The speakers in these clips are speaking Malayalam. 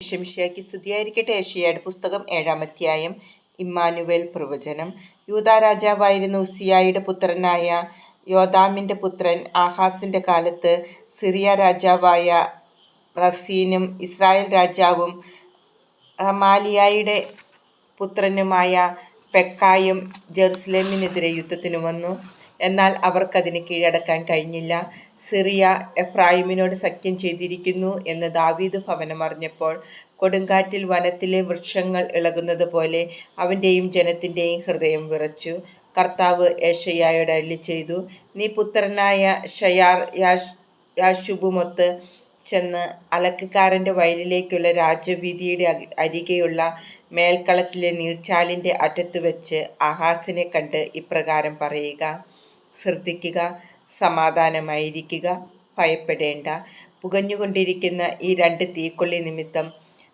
ശംഷിയാക്കി സ്തുതിയായിരിക്കട്ടെ. ഏഷ്യയുടെ പുസ്തകം ഏഴാം അധ്യായം ഇമ്മാനുവേൽ പ്രവചനം. യൂദാ രാജാവായിരുന്ന ഉസിയായുടെ പുത്രനായ യോദാമിന്റെ പുത്രൻ ആഹാസിന്റെ കാലത്ത് സിറിയ രാജാവായ റസീനും ഇസ്രായേൽ രാജാവും റമാലിയായുടെ പുത്രനുമായ പെക്കായും ജെറുസലേമിനെതിരെ യുദ്ധത്തിന് വന്നു. എന്നാൽ അവർക്കതിന് കീഴടക്കാൻ കഴിഞ്ഞില്ല. സിറിയ എഫ്രായിമിനോട് സഖ്യം ചെയ്തിരിക്കുന്നു എന്ന് ദാവീദ് ഭവനം അറിഞ്ഞപ്പോൾ കൊടുങ്കാറ്റിൽ വനത്തിലെ വൃക്ഷങ്ങൾ ഇളകുന്നത് പോലെ അവന്റെയും ജനത്തിന്റെയും ഹൃദയം വിറച്ചു. കർത്താവ് ഏഷയ്യായോട് അല്ലി ചെയ്തു നീ പുത്രനായ ഷയാർ യാഷ് യാശുബുമൊത്ത് ചെന്ന് അലക്കുകാരന്റെ വയലിലേക്കുള്ള രാജവീതിയുടെ അരികെയുള്ള മേൽക്കളത്തിലെ നീർച്ചാലിന്റെ അറ്റത്ത് വെച്ച് ആഹാസിനെ കണ്ട് ഇപ്രകാരം പറയുക. ശ്രദ്ധിക്കുക സമാധാനമായിരിക്കുക ഭയപ്പെടേണ്ട. പുകഞ്ഞുകൊണ്ടിരിക്കുന്ന ഈ രണ്ട് തീക്കൊള്ളി നിമിത്തം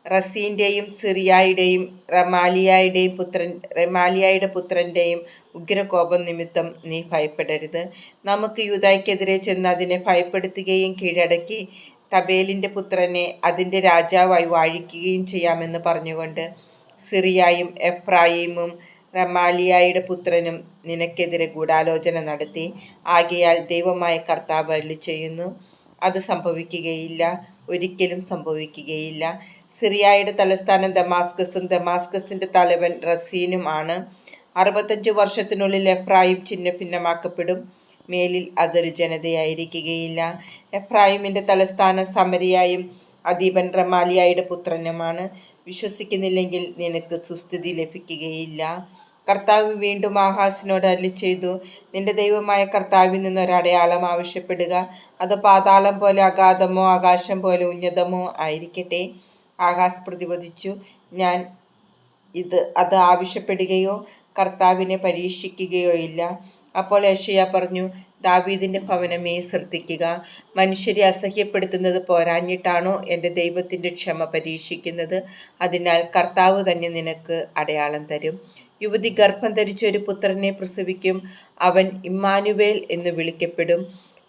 റസീന്റെയും സിറിയായുടെയും റമാലിയായുടെയും പുത്രൻ റമാലിയായുടെ പുത്രന്റെയും ഉഗ്രകോപം നിമിത്തം നീ ഭയപ്പെടരുത്. നമുക്ക് യൂതായ്ക്കെതിരെ ചെന്ന് അതിനെ ഭയപ്പെടുത്തുകയും കീഴടക്കി തബേലിന്റെ പുത്രനെ അതിന്റെ രാജാവായി വാഴിക്കുകയും ചെയ്യാമെന്ന് പറഞ്ഞുകൊണ്ട് സിറിയായും എഫ്രായിമും റമാലിയായുടെ പുത്രനും നിനക്കെതിരെ ഗൂഢാലോചന നടത്തി. ആകയാൽ ദൈവമായ കർത്താവ് അരുളി ചെയ്യുന്നു. അത് സംഭവിക്കുകയില്ല. ഒരിക്കലും സംഭവിക്കുകയില്ല. സിറിയായുടെ തലസ്ഥാനം ദമാസ്കസും ദമാസ്കസിന്റെ തലവൻ റസീനും ആണ്. അറുപത്തഞ്ച് വർഷത്തിനുള്ളിൽ എഫ്രായിം ചിഹ്ന ഭിന്നമാക്കപ്പെടും മേലിൽ അതൊരു ജനതയായിരിക്കുകയില്ല. എഫ്രായിമിന്റെ തലസ്ഥാന സമരിയായും അദീപൻ റമാലിയായുടെ പുത്രനുമാണ്. വിശ്വസിക്കുന്നില്ലെങ്കിൽ നിനക്ക് സുസ്ഥിതി ലഭിക്കുകയില്ല. കർത്താവ് വീണ്ടും ആഹാസിനോട് അരളി ചെയ്തു നിന്റെ ദൈവമായ കർത്താവിൽ നിന്ന് ഒരടയാളം ആവശ്യപ്പെടുക. അത് പാതാളം പോലെ അഗാധമോ ആകാശം പോലെ ഉന്നതമോ ആയിരിക്കട്ടെ ആകാശ് പ്രതിപദിച്ചു ഞാൻ ഇത് അത് ആവശ്യപ്പെടുകയോ കർത്താവിനെ പരീക്ഷിക്കുകയോ ഇല്ല. അപ്പോൾ യഷയ പറഞ്ഞു ദാവീദിന്റെ ഭവനമേ ശ്രദ്ധിക്കുക. മനുഷ്യരെ അസഹ്യപ്പെടുത്തുന്നത് പോരാഞ്ഞിട്ടാണോ എന്റെ ദൈവത്തിന്റെ ക്ഷമ പരീക്ഷിക്കുന്നത്? അതിനാൽ കർത്താവ് തന്നെ നിനക്ക് അടയാളം തരും. യുവതി ഗർഭം ധരിച്ച ഒരു പുത്രനെ പ്രസവിക്കും. അവൻ ഇമ്മാനുവേൽ എന്ന് വിളിക്കപ്പെടും.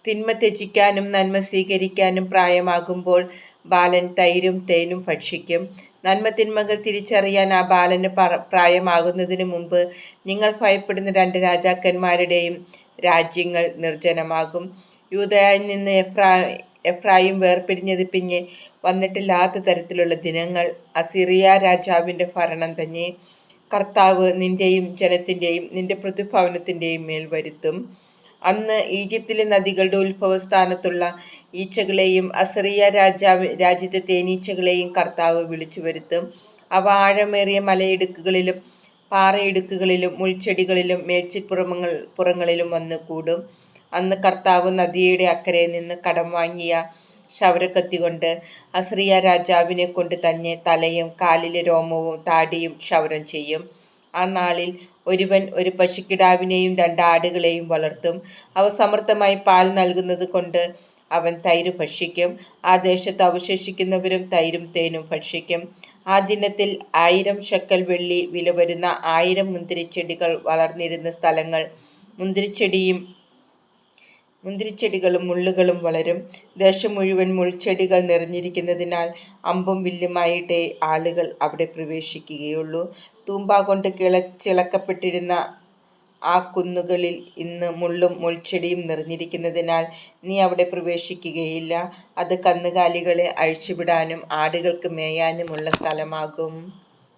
തിന്മ ത്യജിക്കാനും നന്മ സ്വീകരിക്കാനും പ്രായമാകുമ്പോൾ ബാലൻ തൈരും തേനും ഭക്ഷിക്കും. നന്മ തിന്മകൾ തിരിച്ചറിയാൻ ആ ബാലന് പ്രായമാകുന്നതിന് മുമ്പ് നിങ്ങൾ ഭയപ്പെടുന്ന രണ്ട് രാജാക്കന്മാരുടെയും രാജ്യങ്ങൾ നിർജനമാകും. യൂതയായി നിന്ന് എഫ്രാ എഫ്രായും വേർപിരിഞ്ഞത് പിന്നെ വന്നിട്ടില്ലാത്ത തരത്തിലുള്ള ദിനങ്ങൾ. അസിറിയ രാജാവിന്റെ ഭരണം തന്നെ കർത്താവ് നിന്റെയും ജനത്തിന്റെയും നിന്റെ പ്രതിഭവനത്തിന്റെയും മേൽ വരുത്തും. അന്ന് ഈജിപ്തിലെ നദികളുടെ ഉത്ഭവസ്ഥാനത്തുള്ള ഈച്ചകളെയും അസറിയ രാജാവ് രാജ്യത്തെ തേനീച്ചകളെയും കർത്താവ് വിളിച്ചു വരുത്തും അവ ആഴമേറിയ മലയിടുക്കുകളിലും പാറയിടുക്കുകളിലും മുൾച്ചെടികളിലും മേൽച്ചിപ്പുറമങ്ങൾ പുറങ്ങളിലും വന്ന് കൂടും. അന്ന് കർത്താവ് നദിയുടെ അക്കരയിൽ നിന്ന് കടം വാങ്ങിയ ക്ഷൗരക്കത്തി കൊണ്ട് അസ്രിയ രാജാവിനെ കൊണ്ട് തന്നെ തലയും കാലിലെ രോമവും താടിയും ക്ഷൗരം ചെയ്യും. ആ നാളിൽ ഒരുവൻ ഒരു പശുക്കിടാവിനെയും രണ്ട് ആടുകളെയും വളർത്തും. അവ സമർത്ഥമായി പാൽ നൽകുന്നത് കൊണ്ട് അവൻ തൈര് ഭക്ഷിക്കും. ആ ദേശത്ത് അവശേഷിക്കുന്നവരും തൈരും തേനും ഭക്ഷിക്കും. ആ ദിനത്തിൽ ആയിരം ശക്കൽ വെള്ളി വില വരുന്ന ആയിരം മുന്തിരിച്ചെടികൾ വളർന്നിരുന്ന സ്ഥലങ്ങൾ മുന്തിരിച്ചെടിയും മുന്തിരിച്ചെടികളും മുള്ളുകളും വളരും. ദേശം മുഴുവൻ മുൾച്ചെടികൾ നിറഞ്ഞിരിക്കുന്നതിനാൽ അമ്പും വില്ലുമായിട്ടേ ആളുകൾ അവിടെ പ്രവേശിക്കുകയുള്ളൂ. തൂമ്പ കൊണ്ട് കിളച്ചിളക്കപ്പെട്ടിരുന്ന ആ കുന്നുകളിൽ ഇന്ന് മുള്ളും മുൾച്ചെടിയും നിറഞ്ഞിരിക്കുന്നതിനാൽ നീ അവിടെ പ്രവേശിക്കുകയില്ല. അത് കന്നുകാലികളെ അഴിച്ചുവിടാനും ആടുകൾക്ക് മേയാനുമുള്ള സ്ഥലമാകും.